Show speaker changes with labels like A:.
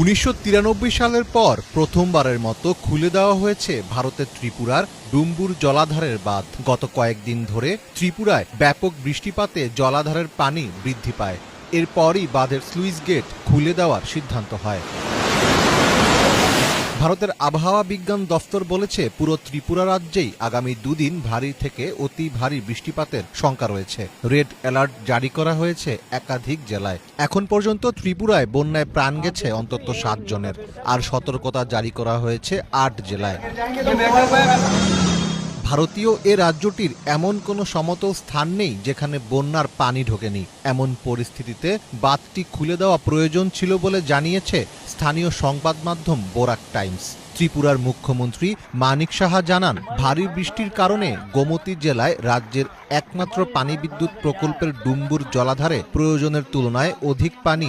A: উনিশশো তিরানব্বই সালের পর প্রথমবারের মতো খুলে দেওয়া হয়েছে ভারতের ত্রিপুরার ডুম্বুর জলাধারের বাঁধ। গত কয়েকদিন ধরে ত্রিপুরায় ব্যাপক বৃষ্টিপাতে জলাধারের পানি বৃদ্ধি পায়। এরপরই বাঁধের স্লুইস গেট খুলে দেওয়ার সিদ্ধান্ত হয়। ভারতের আবহাওয়া বিজ্ঞান দফতর বলেছে, পুরো ত্রিপুরা রাজ্যেই আগামী দুদিন ভারী থেকে অতি ভারী বৃষ্টিপাতের শঙ্কা রয়েছে। রেড অ্যালার্ট জারি করা হয়েছে একাধিক জেলায়। এখন পর্যন্ত ত্রিপুরায় বন্যায় প্রাণ গেছে অন্তত সাতজনের আর সতর্কতা জারি করা হয়েছে আট জেলায়। ভারতীয় এ রাজ্যটির এমন কোনো সমতল স্থান নেই যেখানে বন্যার পানি ঢোকেনি। এমন পরিস্থিতিতে বাঁধটি খুলে দেওয়া প্রয়োজন ছিল বলে জানিয়েছে স্থানীয় সংবাদ মাধ্যম বোরাক টাইমস। ত্রিপুরার মুখ্যমন্ত্রী মানিক সাহা জানান, ভারী বৃষ্টির কারণে গোমতী জেলায় রাজ্যের একমাত্র পানি বিদ্যুৎ প্রকল্পের ডুম্বুর জলাধারে প্রয়োজনের তুলনায় অধিক পানি